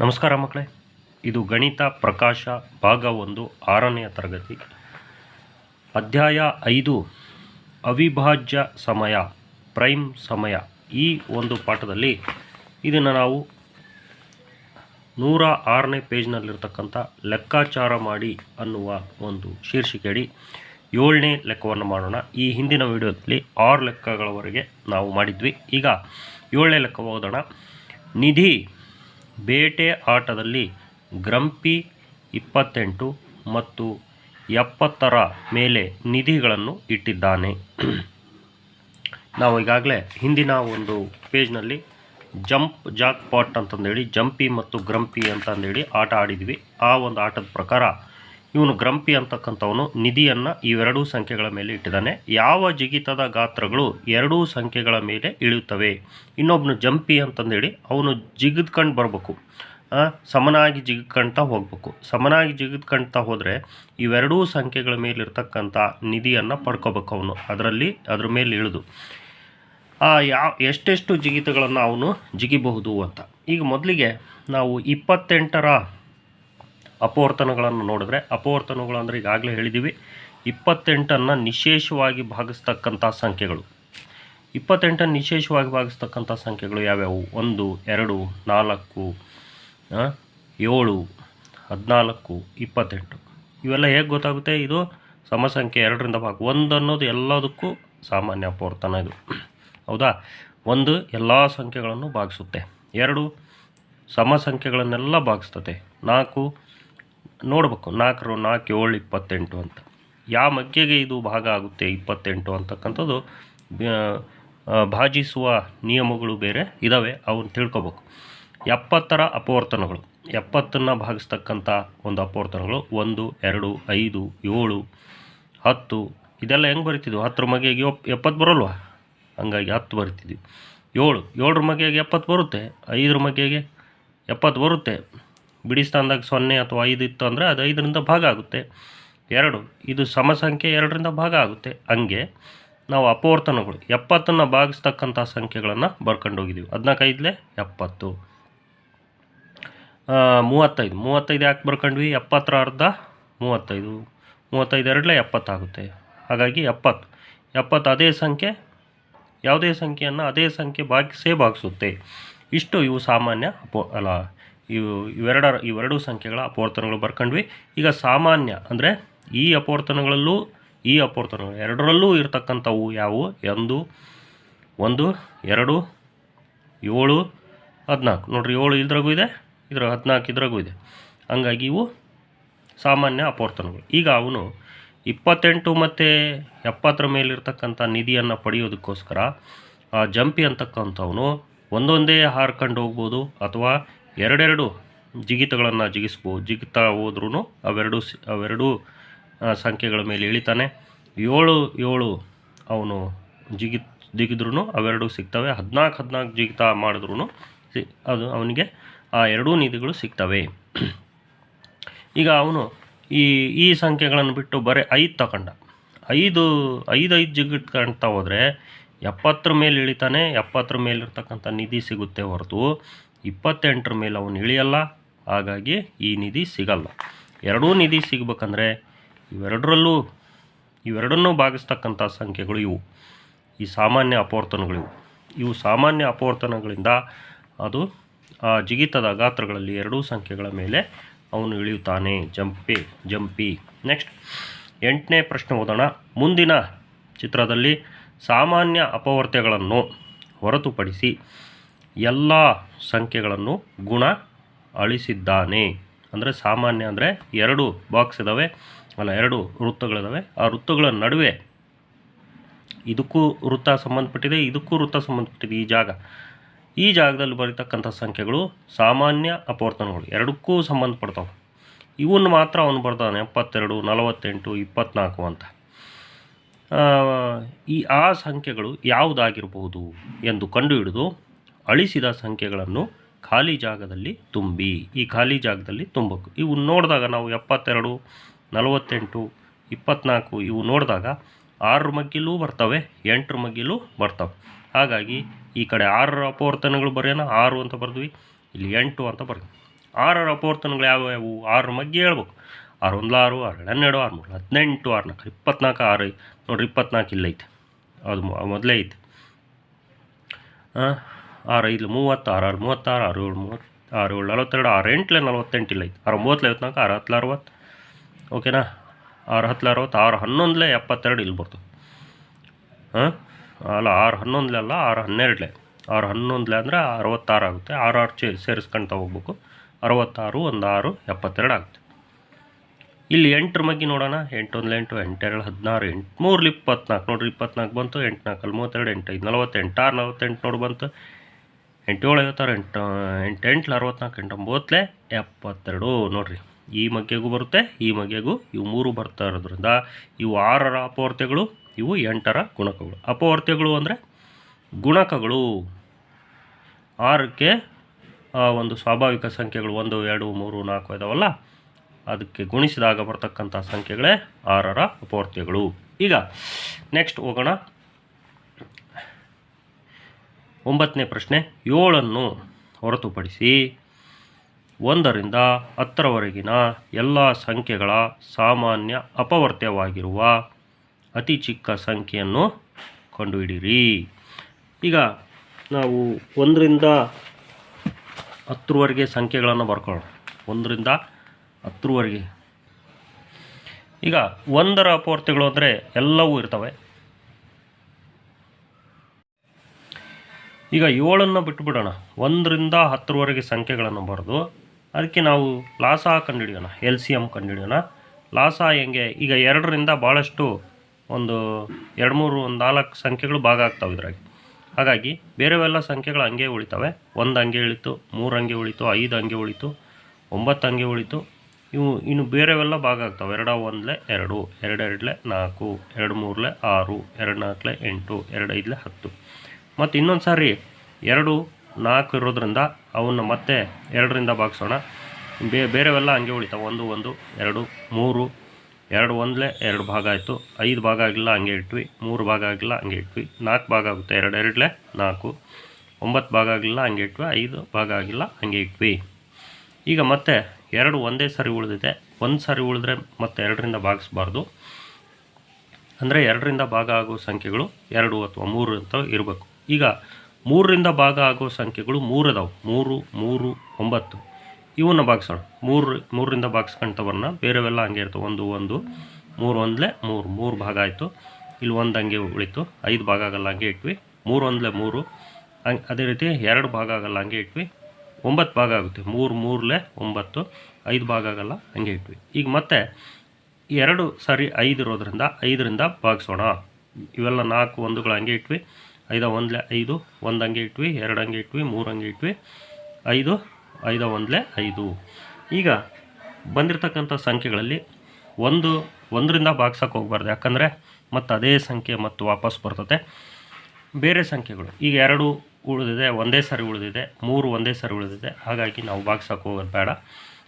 ನಮಸ್ಕಾರ ಮಕ್ಕಳೇ. ಇದು ಗಣಿತ ಪ್ರಕಾಶ ಭಾಗ ಒಂದು ಆರನೆಯ ತರಗತಿ. ಅಧ್ಯಾಯ ಐದು, ಅವಿಭಾಜ್ಯ ಸಮಯ, ಪ್ರೈಮ್ ಸಮಯ. ಈ ಒಂದು ಪಾಠದಲ್ಲಿ ಇದನ್ನು ನಾವು ನೂರ ಆರನೇ ಪೇಜ್ನಲ್ಲಿರ್ತಕ್ಕಂಥ ಲೆಕ್ಕಾಚಾರ ಮಾಡಿ ಅನ್ನುವ ಒಂದು ಶೀರ್ಷಿಕೆಯಡಿ ಏಳನೇ ಲೆಕ್ಕವನ್ನು ಮಾಡೋಣ. ಈ ಹಿಂದಿನ ವಿಡಿಯೋದಲ್ಲಿ ಆರು ಲೆಕ್ಕಗಳವರೆಗೆ ನಾವು ಮಾಡಿದ್ವಿ. ಈಗ ಏಳನೇ ಲೆಕ್ಕ ಓದೋಣ. ನಿಧಿ ಬೇಟೆ ಆಟದಲ್ಲಿ ಗ್ರಂಪಿ ಇಪ್ಪತ್ತೆಂಟು ಮತ್ತು ಎಪ್ಪತ್ತರ ಮೇಲೆ ನಿಧಿಗಳನ್ನು ಇಟ್ಟಿದ್ದಾನೆ. ನಾವು ಈಗಾಗಲೇ ಹಿಂದಿನ ಒಂದು ಪೇಜ್ನಲ್ಲಿ ಜಂಪ್ ಜಾಕ್ ಪಾಟ್ ಅಂತಂದೇಳಿ, ಜಂಪಿ ಮತ್ತು ಗ್ರಂಪಿ ಅಂತಂದೇಳಿ ಆಟ ಆಡಿದ್ವಿ. ಆ ಒಂದು ಆಟದ ಪ್ರಕಾರ ಇವನು ಗ್ರಂಪಿ ಅಂತಕ್ಕಂಥವನು. ನಿಧಿಯನ್ನು ಇವೆರಡೂ ಸಂಖ್ಯೆಗಳ ಮೇಲೆ ಇಟ್ಟಿದ್ದಾನೆ. ಯಾವ ಜಿಗಿತದ ಗಾತ್ರಗಳು ಎರಡೂ ಸಂಖ್ಯೆಗಳ ಮೇಲೆ ಇಳಿಯುತ್ತವೆ? ಇನ್ನೊಬ್ಬನು ಜಂಪಿ ಅಂತಂದೇಳಿ ಅವನು ಜಿಗಿದ್ಕೊಂಡು ಬರಬೇಕು. ಸಮನಾಗಿ ಜಿಗಿದ್ಕೊಳ್ತಾ ಹೋಗಬೇಕು. ಸಮನಾಗಿ ಜಿಗಿದ್ಕೊಳ್ತಾ ಹೋದರೆ ಇವೆರಡೂ ಸಂಖ್ಯೆಗಳ ಮೇಲಿರ್ತಕ್ಕಂಥ ನಿಧಿಯನ್ನು ಪಡ್ಕೋಬೇಕು ಅವನು. ಅದರಲ್ಲಿ ಅದ್ರ ಮೇಲೆ ಇಳಿದು. ಯಾವ ಎಷ್ಟೆಷ್ಟು ಜಿಗಿತಗಳನ್ನು ಅವನು ಜಿಗಿಬಹುದು ಅಂತ. ಈಗ ಮೊದಲಿಗೆ ನಾವು ಇಪ್ಪತ್ತೆಂಟರ ಅಪವರ್ತನಗಳನ್ನು ನೋಡಿದ್ರೆ ಅಪವರ್ತನಗಳು ಅಂದರೆ ಈಗಾಗಲೇ ಹೇಳಿದ್ದೀವಿ ಇಪ್ಪತ್ತೆಂಟನ್ನು ನಿಶೇಷವಾಗಿ ಭಾಗಿಸ್ತಕ್ಕಂಥ ಸಂಖ್ಯೆಗಳು. ಇಪ್ಪತ್ತೆಂಟನ್ನು ನಿಶೇಷವಾಗಿ ಭಾಗಿಸ್ತಕ್ಕಂಥ ಸಂಖ್ಯೆಗಳು ಯಾವ್ಯಾವು? ಒಂದು, ಎರಡು, ನಾಲ್ಕು ಏಳು, ಹದಿನಾಲ್ಕು, ಇಪ್ಪತ್ತೆಂಟು. ಇವೆಲ್ಲ ಹೇಗೆ ಗೊತ್ತಾಗುತ್ತೆ? ಇದು ಸಮಸಂಖ್ಯೆ ಎರಡರಿಂದ ಭಾಗ ಒಂದು ಅನ್ನೋದು ಎಲ್ಲದಕ್ಕೂ ಸಾಮಾನ್ಯ ಅಪವರ್ತನ ಇದು. ಹೌದಾ? ಒಂದು ಎಲ್ಲ ಸಂಖ್ಯೆಗಳನ್ನು ಭಾಗಿಸುತ್ತೆ. ಎರಡು ಸಮ ಸಂಖ್ಯೆಗಳನ್ನೆಲ್ಲ ಭಾಗಿಸ್ತದೆ ನಾಲ್ಕು ನೋಡ್ಬೇಕು. ನಾಲ್ಕರು ನಾಲ್ಕು, ಏಳು, ಇಪ್ಪತ್ತೆಂಟು ಅಂತ. ಯಾವ ಮಗ್ಗೆಗೆ ಇದು ಭಾಗ ಆಗುತ್ತೆ, ಇಪ್ಪತ್ತೆಂಟು ಅಂತಕ್ಕಂಥದ್ದು ಭಾಜಿಸುವ ನಿಯಮಗಳು ಬೇರೆ ಇದ್ದಾವೆ ಅವನ್ನ ತಿಳ್ಕೊಬೇಕು. ಎಪ್ಪತ್ತರ ಅಪವರ್ತನಗಳು. ಎಪ್ಪತ್ತನ್ನು ಭಾಗಿಸ್ತಕ್ಕಂಥ ಒಂದು ಅಪವರ್ತನಗಳು, ಒಂದು, ಎರಡು, ಐದು, ಏಳು, ಹತ್ತು, ಇದೆಲ್ಲ ಹೆಂಗೆ ಬರಿತಿದ್ವು? ಹತ್ತರ ಮಗೆಗೆ ಎಪ್, ಎಪ್ಪತ್ತು ಬರೋಲ್ವಾ? ಹಂಗಾಗಿ ಹತ್ತು ಬರಿತಿದ್ವಿ. ಏಳು, ಏಳರ ಮಗೆಗೆ ಎಪ್ಪತ್ತು ಬರುತ್ತೆ, ಐದರ ಮಗೆಗೆ ಎಪ್ಪತ್ತು ಬರುತ್ತೆ. ಬಿಡಿ ಸ್ಥಾನದಾಗ ಸೊನ್ನೆ ಅಥವಾ ಐದು ಇತ್ತು ಅಂದರೆ ಅದು ಐದರಿಂದ ಭಾಗ ಆಗುತ್ತೆ. ಎರಡು, ಇದು ಸಮಸಂಖ್ಯೆ ಎರಡರಿಂದ ಭಾಗ ಆಗುತ್ತೆ. ಹಂಗೆ ನಾವು ಅಪವರ್ತನಗಳು, ಎಪ್ಪತ್ತನ್ನು ಭಾಗಿಸ್ತಕ್ಕಂಥ ಸಂಖ್ಯೆಗಳನ್ನು ಬರ್ಕೊಂಡು ಹೋಗಿದ್ದೀವಿ ಹದಿನಾಲ್ಕೈದಲೇ ಎಪ್ಪತ್ತು. ಮೂವತ್ತೈದು ಮೂವತ್ತೈದು ಯಾಕೆ ಬರ್ಕೊಂಡ್ವಿ? ಎಪ್ಪತ್ತರ ಅರ್ಧ ಮೂವತ್ತೈದು ಮೂವತ್ತೈದು ಎರಡಲೇ ಎಪ್ಪತ್ತಾಗುತ್ತೆ. ಹಾಗಾಗಿ ಎಪ್ಪತ್ತು ಎಪ್ಪತ್ತು ಅದೇ ಸಂಖ್ಯೆ, ಯಾವುದೇ ಸಂಖ್ಯೆಯನ್ನು ಅದೇ ಸಂಖ್ಯೆ ಭಾಗಿಸೇ ಭಾಗಿಸುತ್ತೆ ಇಷ್ಟು ಇವು ಸಾಮಾನ್ಯ ಅಪೋ ಅಲ್ಲ ಇವು ಇವೆರಡರ ಇವೆರಡೂ ಸಂಖ್ಯೆಗಳ ಅಪವರ್ತನಗಳು ಬರ್ಕೊಂಡ್ವಿ. ಈಗ ಸಾಮಾನ್ಯ ಅಂದರೆ ಈ ಅಪವರ್ತನಗಳಲ್ಲೂ ಈ ಅಪವರ್ತನಗಳು ಎರಡರಲ್ಲೂ ಇರತಕ್ಕಂಥವು ಯಾವುವು? ಎಂದು ಒಂದು, ಎರಡು, ಏಳು, ಹದಿನಾಲ್ಕು. ನೋಡಿರಿ ಏಳು ಇದ್ರಾಗೂ ಇದೆ, ಇದ್ರ ಹದಿನಾಲ್ಕು ಇದ್ರಾಗೂ ಇದೆ. ಹಂಗಾಗಿ ಇವು ಸಾಮಾನ್ಯ ಅಪವರ್ತನಗಳು. ಈಗ ಅವನು ಇಪ್ಪತ್ತೆಂಟು ಮತ್ತು ಎಪ್ಪತ್ತರ ಮೇಲಿರ್ತಕ್ಕಂಥ ನಿಧಿಯನ್ನು ಪಡೆಯೋದಕ್ಕೋಸ್ಕರ ಆ ಜಂಪಿ ಅಂತಕ್ಕಂಥವನು ಒಂದೊಂದೇ ಹಾರ್ಕೊಂಡು ಹೋಗ್ಬೋದು ಅಥವಾ ಎರಡೆರಡು ಜಿಗಿತಗಳನ್ನು ಜಿಗಿಸ್ಬೋದು ಜಿಗಿತಾ ಹೋದ್ರೂ ಅವೆರಡು ಅವೆರಡೂ ಸಂಖ್ಯೆಗಳ ಮೇಲೆ ಇಳಿತಾನೆ. ಏಳು ಏಳು ಅವನು ಜಿಗಿ ಜಿಗಿದ್ರೂ ಅವೆರಡೂ ಸಿಗ್ತವೆ. ಹದಿನಾಲ್ಕು ಹದಿನಾಲ್ಕು ಜಿಗಿತ ಮಾಡಿದ್ರೂ ಸಿ ಅದು ಅವನಿಗೆ ಆ ಎರಡೂ ನಿಧಿಗಳು ಸಿಗ್ತವೆ. ಈಗ ಅವನು ಈ ಈ ಸಂಖ್ಯೆಗಳನ್ನು ಬಿಟ್ಟು ಬರೀ ಐದು ತಗೊಂಡ ಐದು ಐದು ಐದು ಜಿಗಿಟ್ಕೊಳ್ತಾ ಹೋದರೆ ಎಪ್ಪತ್ತರ ಮೇಲೆ ಇಳಿತಾನೆ. ಎಪ್ಪತ್ತರ ಮೇಲಿರ್ತಕ್ಕಂಥ ನಿಧಿ ಸಿಗುತ್ತೆ ಹೊರತು. ಇಪ್ಪತ್ತೆಂಟರ ಮೇಲೆ ಅವನು ಇಳಿಯಲ್ಲ, ಹಾಗಾಗಿ ಈ ನಿಧಿ ಸಿಗಲ್ಲ. ಎರಡೂ ನಿಧಿ ಸಿಗಬೇಕಂದ್ರೆ ಇವೆರಡರಲ್ಲೂ, ಇವೆರಡನ್ನೂ ಭಾಗಿಸ್ತಕ್ಕಂಥ ಸಂಖ್ಯೆಗಳು ಇವು. ಈ ಸಾಮಾನ್ಯ ಅಪವರ್ತನಗಳಿವು ಇವು. ಸಾಮಾನ್ಯ ಅಪವರ್ತನಗಳಿಂದ ಅದು ಆ ಜಿಗಿತದ ಗಾತ್ರಗಳಲ್ಲಿ ಎರಡೂ ಸಂಖ್ಯೆಗಳ ಮೇಲೆ ಅವನು ಇಳಿಯುತ್ತಾನೆ. ಜಂಪಿ ಜಂಪಿ. ನೆಕ್ಸ್ಟ್ ಎಂಟನೇ ಪ್ರಶ್ನೆ ಓದೋಣ. ಮುಂದಿನ ಚಿತ್ರದಲ್ಲಿ ಸಾಮಾನ್ಯ ಅಪವರ್ತ್ಯಗಳನ್ನು ಹೊರತುಪಡಿಸಿ ಎಲ್ಲ ಸಂಖ್ಯೆಗಳನ್ನು ಗುಣ ಅಳಿಸಿದ್ದಾನೆ. ಅಂದರೆ ಸಾಮಾನ್ಯ ಅಂದರೆ ಎರಡು ಬಾಕ್ಸ್ ಇದ್ದಾವೆ ಅಲ್ಲ ಎರಡು ವೃತ್ತಗಳಿದ್ದಾವೆ ಆ ವೃತ್ತಗಳ ನಡುವೆ ಇದಕ್ಕೂ ವೃತ್ತ ಸಂಬಂಧಪಟ್ಟಿದೆ, ಇದಕ್ಕೂ ವೃತ್ತ ಸಂಬಂಧಪಟ್ಟಿದೆ ಈ ಜಾಗ. ಈ ಜಾಗದಲ್ಲಿ ಬರೀತಕ್ಕಂಥ ಸಂಖ್ಯೆಗಳು ಸಾಮಾನ್ಯ ಅಪವರ್ತನಗಳು, ಎರಡಕ್ಕೂ ಸಂಬಂಧಪಡ್ತಾವೆ. ಇವನ್ನು ಮಾತ್ರ ಅವನು ಬರ್ತಾನೆ ಎಪ್ಪತ್ತೆರಡು, ನಲವತ್ತೆಂಟು, ಇಪ್ಪತ್ನಾಲ್ಕು ಅಂತ. ಈ ಆ ಸಂಖ್ಯೆಗಳು ಯಾವುದಾಗಿರಬಹುದು ಎಂದು ಕಂಡುಹಿಡಿದು ಅಳಿಸಿದ ಸಂಖ್ಯೆಗಳನ್ನು ಖಾಲಿ ಜಾಗದಲ್ಲಿ ತುಂಬಿ, ಈ ಖಾಲಿ ಜಾಗದಲ್ಲಿ ತುಂಬಬೇಕು. ಇವು ನೋಡಿದಾಗ ನಾವು ಎಪ್ಪತ್ತೆರಡು, ನಲವತ್ತೆಂಟು, ಇಪ್ಪತ್ನಾಲ್ಕು ಇವು ನೋಡಿದಾಗ ಆರರ ಮಗ್ಗಿಲೂ ಬರ್ತವೆ ಎಂಟರ ಮಗ್ಗಿಲೂ ಬರ್ತವೆ. ಹಾಗಾಗಿ ಈ ಕಡೆ ಆರರ ಅಪವರ್ತನಗಳು ಬರೆಯೋಣ. ಆರು ಅಂತ ಬರೆದ್ವಿ, ಇಲ್ಲಿ ಎಂಟು ಅಂತ ಬರ್ತೀವಿ ಆರರ ಅಪವರ್ತನಗಳು ಯಾವ್ಯಾವು? ಆರು ಮಗ್ಗಿ ಹೇಳ್ಬೇಕು. ಆರು ಒಂದು ಆರು ಆರು ಹನ್ನೆರಡು, ಆರು ಮೂರು, ಹದಿನೆಂಟು, ಆರು ನಾಲ್ಕು, ಇಪ್ಪತ್ನಾಲ್ಕು, ಆರು ನೋಡ್ರಿ ಇಪ್ಪತ್ನಾಲ್ಕು ಇಲ್ಲೈತೆ. ಅದು ಮೊದಲೇ ಐತೆ. ಆರು ಐದು ಮೂವತ್ತು ಆರು ಮೂವತ್ತಾರು ಆರು ಏಳು ಮೂವತ್ತು ಆರು ಏಳು ನಲವತ್ತೆರಡು, ಆರು, ಎಂಟ್ಲೆ ನಲವತ್ತೆಂಟು ಇಲ್ಲ ಐತೆ ಆರು ಮೂವತ್ತು ಐವತ್ನಾಲ್ಕು ಆರು ಹತ್ತು ಅರವತ್ತು. ಓಕೆನಾ? ಆರು ಹತ್ತು ಅರವತ್ತು, ಆರು ಹನ್ನೊಂದಲೇ ಎಪ್ಪತ್ತೆರಡು ಇಲ್ಲಿ ಬರ್ತದೆ ಹಾಂ? ಅಲ್ಲ, ಆರು ಹನ್ನೊಂದಲೇ ಅಲ್ಲ, ಆರು ಹನ್ನೆರಡಲೇ. ಆರು ಹನ್ನೊಂದಲೇ ಅಂದರೆ ಅರವತ್ತಾರು ಆಗುತ್ತೆ. ಆರು ಆರು ಚೇ ಸೇರಿಸ್ಕೊಂತ ಹೋಗ್ಬೇಕು. ಅರವತ್ತಾರು ಒಂದು ಆರು ಎಪ್ಪತ್ತೆರಡು ಆಗುತ್ತೆ. ಇಲ್ಲಿ ಎಂಟರ ಮಗ್ಗಿ ನೋಡೋಣ. ಎಂಟೊಂದು ಎಂಟು, ಎಂಟೆರಡು, ಹದಿನಾರು ಎಂಟು ಮೂರಲ್ಲಿ ಇಪ್ಪತ್ನಾಲ್ಕು. ನೋಡ್ರಿ, ಇಪ್ಪತ್ನಾಲ್ಕು ಬಂತು ಎಂಟು ನಾಲ್ಕಲ್ಲಿ ಮೂವತ್ತೆರಡು ಎಂಟು ಐದು ನಲವತ್ತೆಂಟು, ಆರು ನಲವತ್ತೆಂಟು ನೋಡಿ ಬಂತು. ಎಂಟು ಏಳು ಐವತ್ತಾರು ಎಂಟು ಎಂಟು, ಎಂಟ್ಲ, ಅರವತ್ನಾಲ್ಕು ಎಂಟೊಂಬತ್ತಲೆ ಎಪ್ಪತ್ತೆರಡು. ನೋಡಿರಿ, ಈ ಮಗ್ಗೆಗೂ ಬರುತ್ತೆ, ಈ ಮಗ್ಗೆಗೂ ಇವು ಮೂರು ಬರ್ತಾ ಇರೋದ್ರಿಂದ ಇವು ಆರರ ಅಪವರ್ತೆಗಳು ಇವು ಎಂಟರ ಗುಣಕಗಳು. ಅಪವರ್ತೆಗಳು ಅಂದರೆ ಗುಣಕಗಳು. ಆರಕ್ಕೆ ಒಂದು ಸ್ವಾಭಾವಿಕ ಸಂಖ್ಯೆಗಳು ಒಂದು, ಎರಡು, ಮೂರು, ನಾಲ್ಕು ಇದಾವಲ್ಲ, ಅದಕ್ಕೆ ಗುಣಿಸಿದಾಗ ಬರ್ತಕ್ಕಂಥ ಸಂಖ್ಯೆಗಳೇ ಆರರ ಅಪವರ್ತೆಗಳು ಈಗ ನೆಕ್ಸ್ಟ್ ಹೋಗೋಣ. ಒಂಬತ್ತನೇ ಪ್ರಶ್ನೆ ಏಳನ್ನು ಹೊರತುಪಡಿಸಿ ಒಂದರಿಂದ ಹತ್ತರವರೆಗಿನ ಎಲ್ಲ ಸಂಖ್ಯೆಗಳ ಸಾಮಾನ್ಯ ಅಪವರ್ತ್ಯವಾಗಿರುವ ಅತಿ ಚಿಕ್ಕ ಸಂಖ್ಯೆಯನ್ನು ಕಂಡುಹಿಡಿಯಿರಿ. ಈಗ ನಾವು ಒಂದರಿಂದ ಹತ್ತರವರೆಗೆ ಸಂಖ್ಯೆಗಳನ್ನು ಬರ್ಕೊಳ್ಳೋಣ. ಒಂದರಿಂದ ಹತ್ತರವರೆಗೆ. ಈಗ ಒಂದರ ಅಪವರ್ತಿಗಳು ಅಂದರೆ ಎಲ್ಲವೂ ಇರ್ತವೆ. ಈಗ ಏಳನ್ನು ಬಿಟ್ಟುಬಿಡೋಣ ಒಂದರಿಂದ ಹತ್ತರವರೆಗೆ ಸಂಖ್ಯೆಗಳನ್ನು ಬರೆದು, ಅದಕ್ಕೆ ನಾವು ಲಾಸ ಕಂಡುಹಿಡಿಯೋಣ ಎಲ್ ಸಿ ಎಂ ಕಂಡುಹಿಡಿಯೋಣ. ಲಾಸ ಹೆಂಗೆ, ಈಗ ಎರಡರಿಂದ ಭಾಳಷ್ಟು ಒಂದು ಎರಡು ಮೂರು ಒಂದು ನಾಲ್ಕು ಸಂಖ್ಯೆಗಳು ಭಾಗ ಆಗ್ತಾವೆ ಇದ್ರಾಗೆ. ಹಾಗಾಗಿ ಬೇರೆವೆಲ್ಲ ಸಂಖ್ಯೆಗಳು ಹಂಗೆ ಉಳಿತಾವೆ. ಒಂದು ಹಂಗೆ ಉಳಿತು, ಮೂರು ಹಂಗೆ ಉಳಿತು, ಐದು ಹಂಗೆ ಉಳಿತು, ಒಂಬತ್ತು ಹಂಗೆ ಉಳಿತು. ಇವು ಇನ್ನು ಬೇರೆವೆಲ್ಲ ಭಾಗ ಆಗ್ತಾವೆ. ಎರಡ ಒಂದಲೆ ಎರಡು, ಎರಡೆರಡಲೆ ನಾಲ್ಕು, ಎರಡು ಮೂರಲೆ ಆರು, ಎರಡು ನಾಲ್ಕಲೆ ಎಂಟು ಎರಡೈದಲೆ ಹತ್ತು. ಮತ್ತು ಇನ್ನೊಂದು ಸಾರಿ ಎರಡು, ನಾಲ್ಕು ಇರೋದ್ರಿಂದ ಅವನ್ನ ಮತ್ತೆ ಎರಡರಿಂದ ಭಾಗಿಸೋಣ. ಬೇ, ಬೇರೆವೆಲ್ಲ ಹಂಗೆ ಉಳಿತಾವೆ. ಒಂದು ಒಂದು, ಎರಡು, ಮೂರು, ಎರಡು ಒಂದಲೇ ಎರಡು ಭಾಗ ಆಯಿತು. ಐದು ಭಾಗ ಆಗಿಲ್ಲ, ಹಂಗೆ ಇಟ್ವಿ. ಮೂರು ಭಾಗ ಆಗಿಲ್ಲ, ಹಂಗೆ ಇಟ್ವಿ. ನಾಲ್ಕು ಭಾಗ ಆಗುತ್ತೆ. ಎರಡು, ಎರಡಲೇ ನಾಲ್ಕು. ಒಂಬತ್ತು ಭಾಗ ಆಗಿಲ್ಲ, ಹಂಗೆ ಇಟ್ವಿ. ಐದು ಭಾಗ ಆಗಿಲ್ಲ, ಹಂಗೆ ಇಟ್ವಿ. ಈಗ ಮತ್ತೆ ಎರಡು ಒಂದೇ ಸಾರಿ ಉಳಿದಿದೆ. ಒಂದು ಸಾರಿ ಉಳಿದ್ರೆ ಮತ್ತೆ ಎರಡರಿಂದ ಭಾಗಿಸ್ಬಾರ್ದು. ಅಂದರೆ ಎರಡರಿಂದ ಭಾಗ ಆಗೋ ಸಂಖ್ಯೆಗಳು ಎರಡು ಅಥವಾ ಮೂರು ಅಂತ ಇರಬೇಕು. ಈಗ ಮೂರರಿಂದ ಭಾಗ ಆಗೋ ಸಂಖ್ಯೆಗಳು ಮೂರು ಅದಾವೆ ಮೂರು ಮೂರು, ಒಂಬತ್ತು. ಇವನ್ನ ಭಾಗಿಸೋಣ. ಮೂರು, ಮೂರರಿಂದ ಭಾಗಿಸ್ಕೊಂತವನ್ನ ಬೇರೆವೆಲ್ಲ ಹಂಗೆ ಇರ್ತವೆ. ಒಂದು ಒಂದು, ಮೂರು ಒಂದಲೇ ಮೂರು. ಮೂರು ಭಾಗ ಆಯಿತು. ಇಲ್ಲಿ ಒಂದು ಹಂಗೆ ಉಳಿತು. ಐದು ಭಾಗ ಆಗಲ್ಲ ಹಂಗೆ ಇಟ್ವಿ. ಮೂರು ಒಂದಲೇ ಮೂರು. ಹಂಗೆ ಅದೇ ರೀತಿ ಎರಡು ಭಾಗ ಆಗಲ್ಲ ಹಂಗೆ ಇಟ್ವಿ. ಒಂಬತ್ತು ಭಾಗ ಆಗುತ್ತೆ. ಮೂರು, ಮೂರಲೆ ಒಂಬತ್ತು. ಐದು ಭಾಗ ಆಗಲ್ಲ ಹಂಗೆ ಇಟ್ವಿ. ಈಗ ಮತ್ತೆ ಎರಡು ಸಾರಿ ಐದು ಇರೋದ್ರಿಂದ ಐದರಿಂದ ಭಾಗಿಸೋಣ. ಇವೆಲ್ಲ ನಾಲ್ಕು ಒಂದುಗಳು ಹಂಗೆ ಇಟ್ವಿ. ಐದ ಒಂದ್ಲೆ ಐದು, ಒಂದು ಹಂಗೆ ಇಟ್ವಿ, ಎರಡು ಹಂಗೆ ಇಟ್ವಿ, ಮೂರು ಹಂಗೆ ಇಟ್ವಿ, ಐದು, ಐದ ಒಂದ್ಲೆ ಐದು. ಈಗ ಬಂದಿರತಕ್ಕಂಥ ಸಂಖ್ಯೆಗಳಲ್ಲಿ ಒಂದು, ಒಂದರಿಂದ ಭಾಗ್ಸಕ್ಕೆ ಹೋಗ್ಬಾರ್ದು. ಯಾಕಂದರೆ ಮತ್ತು ಅದೇ ಸಂಖ್ಯೆ ಮತ್ತು ವಾಪಸ್ ಬರ್ತದೆ ಬೇರೆ ಸಂಖ್ಯೆಗಳು. ಈಗ ಎರಡು ಉಳಿದಿದೆ, ಒಂದೇ ಸರಿ ಉಳಿದಿದೆ, ಮೂರು ಒಂದೇ ಸರಿ ಉಳಿದಿದೆ. ಹಾಗಾಗಿ ನಾವು ಭಾಗ್ಸಕ್ಕೆ ಹೋಗೋದು ಬೇಡ.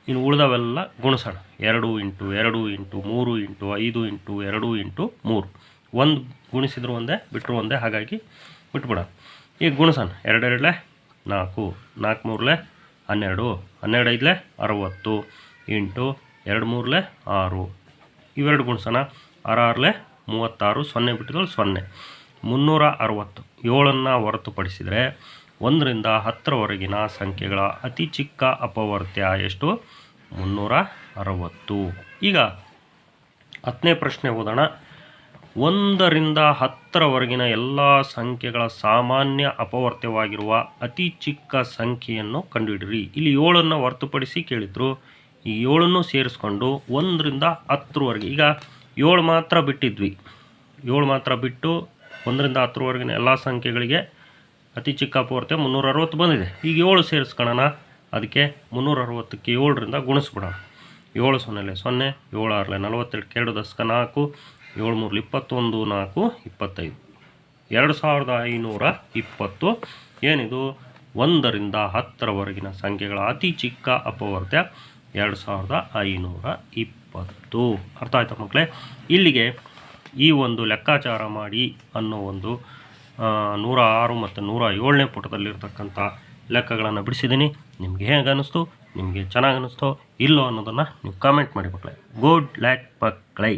ಇನ್ನು ಉಳಿದವೆಲ್ಲ ಗುಣಿಸೋಣ. ಎರಡು ಇಂಟು ಎರಡು ಇಂಟು ಮೂರು ಇಂಟು ಐದು ಇಂಟು ಎರಡು ಇಂಟು ಮೂರು. ಒಂದು ಗುಣಿಸಿದ್ರು ಒಂದೇ ಬಿಟ್ಟರು ಒಂದೇ, ಹಾಗಾಗಿ ಬಿಟ್ಬಿಡೋಣ ಈಗ ಗುಣಿಸೋಣ. ಎರಡೆರಡಲೆ, ನಾಲ್ಕು ನಾಲ್ಕು ಮೂರಲೆ, ಹನ್ನೆರಡು ಹನ್ನೆರಡು ಐದಲೆ ಅರವತ್ತು, ಎಂಟು, ಎರಡು ಮೂರಲೆ, ಆರು. ಇವೆರಡು ಗುಣಿಸೋಣ. ಆರಾರಲೆ, ಮೂವತ್ತಾರು, ಸೊನ್ನೆ ಬಿಟ್ಟಿದ್ರು ಸೊನ್ನೆ. ಮುನ್ನೂರ ಅರವತ್ತು. ಏಳನ್ನು ಹೊರತುಪಡಿಸಿದರೆ ಒಂದರಿಂದ ಹತ್ತರವರೆಗಿನ ಸಂಖ್ಯೆಗಳ ಅತಿ ಚಿಕ್ಕ ಅಪವರ್ತ್ಯ ಎಷ್ಟು? ಮುನ್ನೂರ ಅರವತ್ತು. ಈಗ ಹತ್ತನೇ ಪ್ರಶ್ನೆ ಓದೋಣ. ಒಂದರಿಂದ ಹತ್ತರವರೆಗಿನ ಎಲ್ಲ ಸಂಖ್ಯೆಗಳ ಸಾಮಾನ್ಯ ಅಪವರ್ತ್ಯವಾಗಿರುವ ಅತಿ ಚಿಕ್ಕ ಸಂಖ್ಯೆಯನ್ನು ಕಂಡುಹಿಡಿರಿ ಇಲ್ಲಿ ಏಳನ್ನು ಹೊರತುಪಡಿಸಿ ಕೇಳಿದ್ರು. ಈ ಏಳನ್ನು ಸೇರಿಸ್ಕೊಂಡು ಒಂದರಿಂದ ಹತ್ತರವರೆಗೆ. ಈಗ ಏಳು ಮಾತ್ರ ಬಿಟ್ಟಿದ್ವಿ. ಏಳು ಮಾತ್ರ ಬಿಟ್ಟು ಒಂದರಿಂದ ಹತ್ತರವರೆಗಿನ ಎಲ್ಲ ಸಂಖ್ಯೆಗಳಿಗೆ ಅತಿ ಚಿಕ್ಕ ಅಪವರ್ತ್ಯ ಮುನ್ನೂರ ಅರವತ್ತು ಬಂದಿದೆ. ಈಗ ಏಳು ಸೇರಿಸ್ಕೊಳ್ಳೋಣ ಅದಕ್ಕೆ ಮುನ್ನೂರ ಅರವತ್ತಕ್ಕೆ ಏಳರಿಂದ ಗುಣಿಸ್ಬಿಡೋಣ. ಏಳು ಸೊನ್ನೆಲೆ ಸೊನ್ನೆ, ಏಳು ಆರಲೆ ನಲವತ್ತೆರಡು ಎರಡು ದಶಕ ನಾಲ್ಕು ಏಳು ಮೂರಲಿ ಇಪ್ಪತ್ತೊಂದು, ನಾಲ್ಕು, ಇಪ್ಪತ್ತೈದು. ಎರಡು ಸಾವಿರದ ಐನೂರ ಇಪ್ಪತ್ತು. ಏನಿದು? ಒಂದರಿಂದ ಹತ್ತರವರೆಗಿನ ಸಂಖ್ಯೆಗಳ ಅತಿ ಚಿಕ್ಕ ಅಪವರ್ತ್ಯ ಎರಡು ಸಾವಿರದ ಐನೂರ ಇಪ್ಪತ್ತು. ಅರ್ಥ ಆಯ್ತಾ ಮಕ್ಕಳೇ? ಇಲ್ಲಿಗೆ ಈ ಒಂದು ಲೆಕ್ಕಾಚಾರ ಮಾಡಿ ಅನ್ನೋ ಒಂದು ನೂರ ಆರು ಮತ್ತು ನೂರ ಏಳನೇ ಪುಟದಲ್ಲಿರ್ತಕ್ಕಂಥ ಲೆಕ್ಕಗಳನ್ನು ಬಿಡಿಸಿದ್ದೀನಿ. ನಿಮಗೆ ಹೇಗೆ ಅನ್ನಿಸ್ತು ನಿಮಗೆ ಚೆನ್ನಾಗಿ ಅನ್ನಿಸ್ತೋ ಇಲ್ಲೋ ಅನ್ನೋದನ್ನು ನೀವು ಕಾಮೆಂಟ್ ಮಾಡಿ ಮಕ್ಕಳೇ. ಗುಡ್ ಲ್ಯಾಕ್ ಮಕ್ಕಳೇ.